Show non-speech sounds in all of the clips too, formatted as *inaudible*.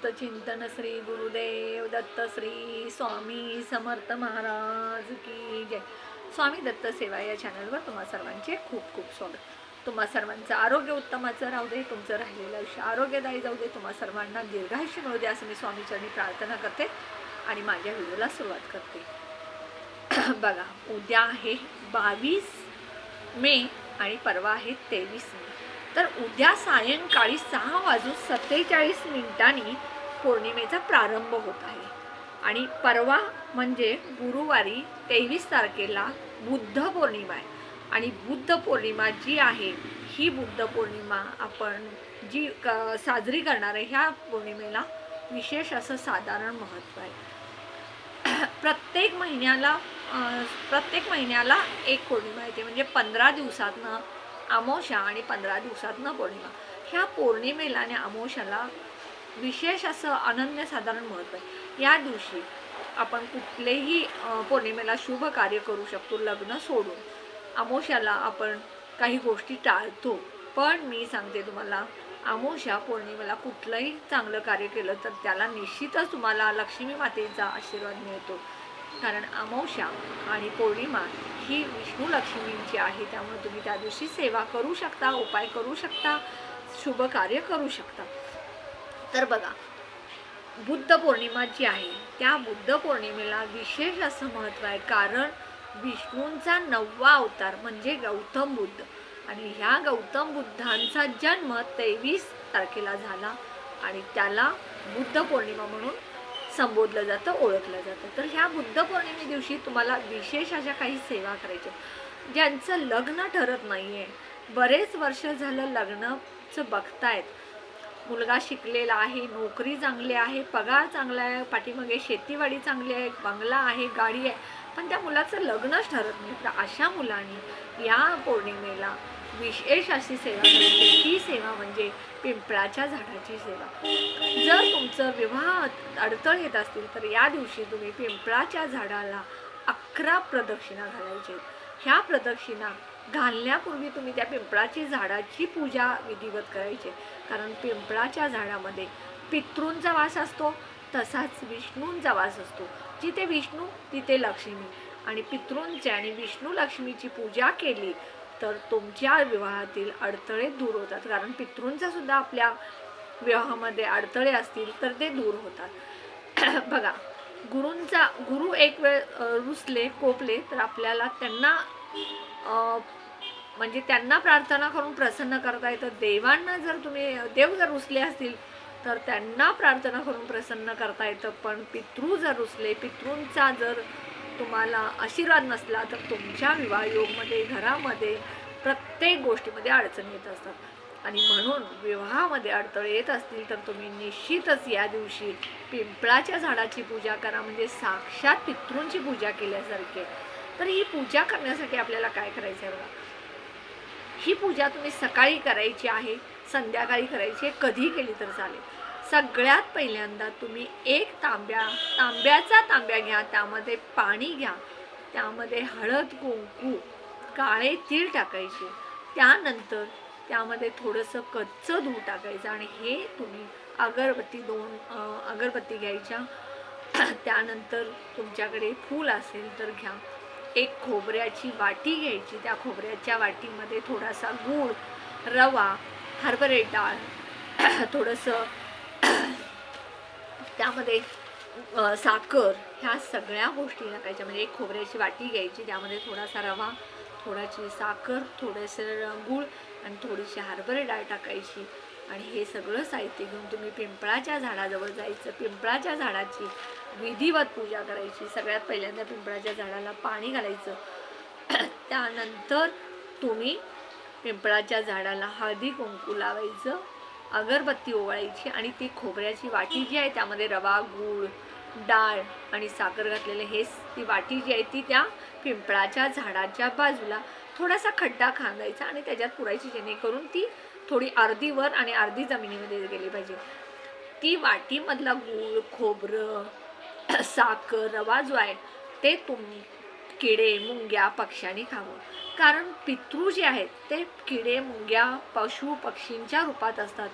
संत चिंतन श्री गुरुदेव दत्त श्री स्वामी समर्थ महाराज की जय. स्वामी दत्त सेवा या चॅनलवर तुम्हा सर्वांचे खूप खूप स्वागत. तुम्हा सर्वांचं आरोग्य उत्तमाचं राहू दे तुमचं राहिलेलं आयुष्य आरोग्यदायी जाऊ दे तुम्हा सर्वांना दीर्घायुष्य मिळू दे असं मी स्वामीचरणी प्रार्थना करते आणि माझ्या व्हिडिओला सुरुवात करते. बघा उद्या आहे बावीस मे आणि परवा आहे तेवीस मे. तर उद्या सायंकाळी सहा वाजून सत्तेचाळीस मिनिटांनी पौर्णिमेचा प्रारंभ होत आहे. आणि परवा म्हणजे गुरुवारी तेवीस तारखेला बुद्ध पौर्णिमा आहे. आणि बुद्ध पौर्णिमा जी आहे ही बुद्ध पौर्णिमा आपण जी क साजरी करणार आहे ह्या पौर्णिमेला विशेष असं साधारण महत्त्व आहे. प्रत्येक महिन्याला प्रत्येक महिन्याला एक पौर्णिमा येते. म्हणजे पंधरा दिवसातनं अमावस्या आणि पंधरा दिवसातनं पौर्णिमा. ह्या पौर्णिमेला आणि अमावस्याला विशेष असं अनन्यसाधारण महत्त्व आहे. या दिवशी आपण कुठलेही पौर्णिमेला शुभ कार्य करू शकतो लग्न सोडून. अमावस्याला आपण काही गोष्टी टाळतो. पण मी सांगते तुम्हाला अमावस्या पौर्णिमेला कुठलंही चांगलं कार्य केलं तर त्याला निश्चितच तुम्हाला लक्ष्मी मातेचा आशीर्वाद मिळतो. कारण अमावस्या आणि पौर्णिमा ही विष्णू लक्ष्मींची आहे. त्यामुळे तुम्ही त्या दिवशी सेवा करू शकता उपाय करू शकता शुभ कार्य करू शकता. तर बघा बुद्ध पौर्णिमा जी आहे त्या बुद्ध पौर्णिमेला विशेष असं महत्त्व आहे. कारण विष्णूंचा नववा अवतार म्हणजे गौतम बुद्ध. आणि ह्या गौतम बुद्धांचा जन्म तेवीस तारखेला झाला आणि त्याला बुद्ध पौर्णिमा म्हणून संबोधलं जातं ओळखलं जातं. तर ह्या बुद्ध पौर्णिमे दिवशी तुम्हाला विशेष अशा काही सेवा करायच्या. ज्यांचं लग्न ठरत नाही आहे बरेच वर्ष झालं लग्नचं बघतायत. मुलगा शिकलेला आहे नोकरी चांगली आहे पगार चांगला आहे पाठीमागे शेतीवाडी चांगली आहे बंगला आहे गाडी आहे. पण त्या मुलाचं लग्नच ठरत नाही. तर अशा मुलांनी या पौर्णिमेला विशेष अशी सेवा म्हणजे, करायची ती सेवा म्हणजे पिंपळाच्या झाडाची सेवा. जर तुमचं विवाह अडथळ येत असतील तर या दिवशी तुम्ही पिंपळाच्या झाडाला अकरा प्रदक्षिणा घालायचे. ह्या प्रदक्षिणा घालण्यापूर्वी तुम्ही त्या पिंपळाची झाडाची पूजा विधिवत करायची. कारण पिंपळाच्या झाडामध्ये पितृंचा वास असतो तसाच विष्णूंचा वास असतो. जिथे विष्णू तिथे लक्ष्मी. आणि पितृंची आणि विष्णू लक्ष्मीची पूजा केली तर तुमच्या विवाहातील अडथळे दूर होतात. कारण पितृंचा सुद्धा आपल्या विवाहामध्ये अडथळे असतील तर ते दूर होतात. *clears throat* बघा गुरूंचा गुरु एक वेळ रुसले कोपले तर आपल्याला त्यांना म्हणजे त्यांना प्रार्थना करून प्रसन्न करता येतं. देवांना जर तुम्ही देव जर रुसले असतील तर त्यांना प्रार्थना करून प्रसन्न करता येतं. पण पितृ जर रुसले पितृंचा जर तुम्हाला आशीर्वाद नसला तर तुमच्या विवाह योगमध्ये घरामध्ये प्रत्येक गोष्टीमध्ये अडचणी येत असतात. आणि म्हणून विवाहामध्ये अडथळे येत असतील तर तुम्ही निश्चितच या दिवशी पिंपळाच्या झाडाची पूजा करा म्हणजे साक्षात पितृंची पूजा केल्यासारखे. तर ही पूजा करण्यासाठी आपल्याला काय करायचं आहे बघा? ही पूजा तुम्ही सकाळी करायची आहे संध्याकाळी करायची आहे कधी केली तर चालेल. सगळ्यात पहिल्यांदा तुम्ही एक तांब्या तांब्याचा तांब्या घ्या त्यामध्ये पाणी घ्या. त्यामध्ये हळद कुंकू काळे तीळ टाकायचे. त्यानंतर त्यामध्ये थोडंसं कच्चं दूध टाकायचं आणि हे तुम्ही अगरबत्ती दोन अगरबत्ती घ्यायच्या. त्यानंतर तुमच्याकडे फूल असेल तर घ्या. एक खोबऱ्याची वाटी घ्यायची. त्या खोबऱ्याच्या वाटीमध्ये थोडासा गूळ रवा हरभरे डाळ थोडंसं त्यामध्ये साखर ह्या सगळ्या गोष्टी टाकायच्या म्हणजे एक खोबऱ्याची वाटी घ्यायची. त्यामध्ये थोडासा रवा थोडाशी साखर थोडंसं गूळ आणि थोडीशी हरभरे डाळ टाकायची. आणि हे सगळं साहित्य घेऊन तुम्ही पिंपळाच्या झाडाजवळ जायचं. पिंपळाच्या झाडाची विधिवत पूजा करायची. सगळ्यात पहिल्यांदा पिंपळाच्या झाडाला पाणी घालायचं. *clears throat* त्यानंतर तुम्ही पिंपळाच्या झाडाला हळदी कुंकू लावायचं. अगरबत्ती ओवाळायची आणि ती खोबऱ्याची वाटी जी आहे त्यामध्ये रवा गूळ डाळ आणि साखर घातलेले हे ती वाटी जी आहे ती त्या पिंपळाच्या झाडाच्या बाजूला थोडासा खड्डा खांदायचा आणि त्याच्यात पुरायची जेणेकरून ती थोडी अर्धी वर आणि अर्धी जमिनीमध्ये गेली पाहिजे. ती वाटीमधला गूळ खोबरं *clears throat* साखर रवा जो आहे ते तुम किडे मुंग्या पक्ष्यांनी खावं. कारण पितृ जे आहेत ते किडे मुंग्या पशु पक्षींच्या रूपात असतात.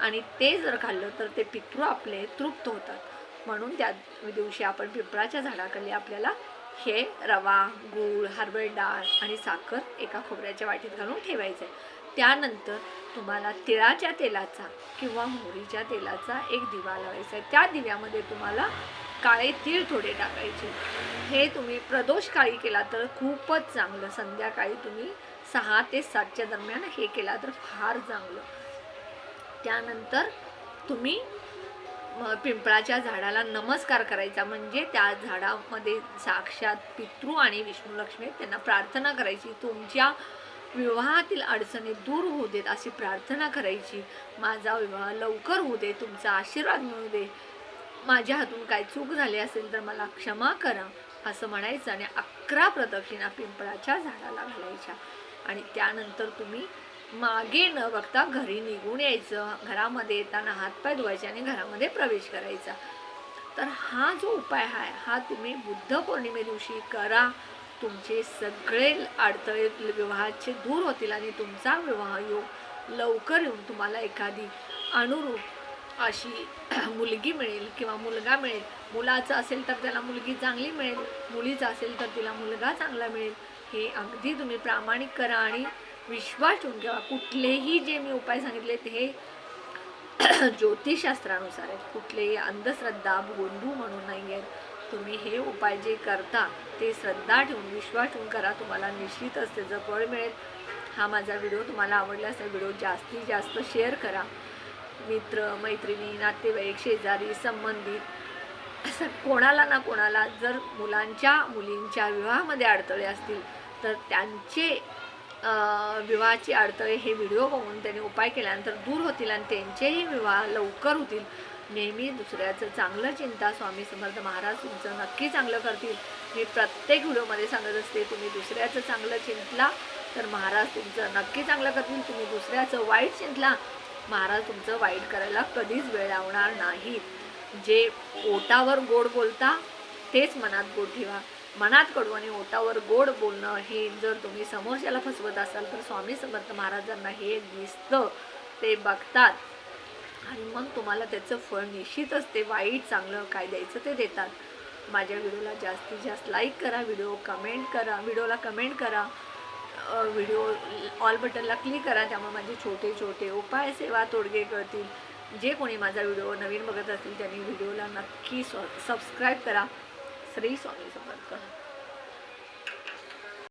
आणि ते जर खाल्लं तर ते पितृ आपले तृप्त होतात. म्हणून त्या दिवशी आपण पिंपळाच्या झाडाखाली आपल्याला हे रवा गूळ हर्बल डाळ आणि साखर एका खोबऱ्याच्या वाटीत घालून ठेवायचं आहे त्यानंतर तुम्हाला तिळाच्या तेलाचा किंवा मोहरीच्या तेलाचा एक दिवा लावायचा आहे. त्या दिव्यामध्ये तुम्हाला काळे तीळ थोडे टाकायचे. हे तुम्ही प्रदोष काळी केला तर खूपच चांगलं. संध्याकाळी तुम्ही सहा ते सातच्या दरम्यान हे केला तर फार चांगलं. त्यानंतर तुम्ही पिंपळाच्या झाडाला नमस्कार करायचा. म्हणजे त्या झाडामध्ये साक्षात पितृ आणि विष्णूलक्ष्मी त्यांना प्रार्थना करायची. तुमच्या विवाहातील अडचणी दूर होऊ देत अशी प्रार्थना करायची. माझा विवाह लवकर होऊ दे. तुमचा आशीर्वाद मिळू दे. माझ्या हातून काय चूक झाली असेल तर मला क्षमा करा असं म्हणायचं आणि अकरा प्रदक्षिणा पिंपळाच्या झाडाला घालायच्या. आणि त्यानंतर तुम्ही मागे न बघता घरी निघून यायचं. घरामध्ये येताना हातपाय धुवायचे आणि घरामध्ये प्रवेश करायचा. तर हा जो उपाय आहे हा तुम्ही बुद्ध पौर्णिमे दिवशी करा. तुमचे सगळे अडथळे विवाहाचे दूर होतील आणि तुमचा विवाह योग लवकर येऊन तुम्हाला एखादी अनुरूप अशी *clears throat* मुलगी मिळेल किंवा मुलगा मिळेल. मुलाचं असेल तर त्याला मुलगी चांगली मिळेल. मुलीचं असेल तर तिला मुलगा चांगला मिळेल. हे अगदी तुम्ही प्रामाणिक करा आणि विश्वास ठेवून ठेवा. कुठलेही जे मी उपाय सांगितले ते हे *clears throat* ज्योतिषशास्त्रानुसार आहेत. कुठलेही अंधश्रद्धा गोंधू म्हणून नाही आहेत. तुम्ही हे उपाय जे करता ते श्रद्धा ठेवून विश्वास ठेवून करा. तुम्हाला निश्चितच त्याचं फळ मिळेल. हा माझा व्हिडिओ. तुम्हाला आवडला असेल व्हिडिओ जास्तीत जास्त शेअर करा. मित्र मैत्रिणी नातेवाईक शेजारी संबंधित असं कोणाला ना कोणाला जर मुलांच्या मुलींच्या विवाहामध्ये अडथळे असतील तर त्यांचे विवाहाचे अडथळे हे व्हिडिओ बघून त्यांनी उपाय केल्यानंतर दूर होतील आणि त्यांचेही विवाह लवकर होतील. नेहमी दुसऱ्याचं चांगलं चिंता स्वामी समर्थ महाराज तुमचं नक्की चांगलं करतील. मी प्रत्येक व्हिडिओमध्ये सांगत असते तुम्ही दुसऱ्याचं चांगलं चिंतला तर महाराज तुमचं नक्की चांगलं करतील. तुम्ही दुसऱ्याचं वाईट चिंतला महाराज तुमचं वाईट करायला कधीच वेळ लावणार नाही. जे ओटावर गोड बोलता तेच मनात गोड ठेवा. मनात कडू आणि ओटावर गोड बोलणं हे जर तुम्ही समोरच्याला फसवत असाल तर स्वामी समर्थ महाराजांना हे दिसतं ते बघतात. आणि मग तुम्हाला त्याचं फळ निश्चितच ते वाईट चांगलं काय द्यायचं ते देतात. माझ्या व्हिडिओला जास्तीत जास्त लाईक करा व्हिडिओ कमेंट करा व्हिडिओला कमेंट करा. व्हिडिओ ऑल बटनला क्लिक करा त्यामुळे माझे छोटे छोटे उपाय सेवा तोडगे कळतील जे कोणी माझा व्हिडिओ नवीन बघत असतील त्यांनी व्हिडिओला नक्की सबस्क्राईब करा. श्री स्वामी समर्थ.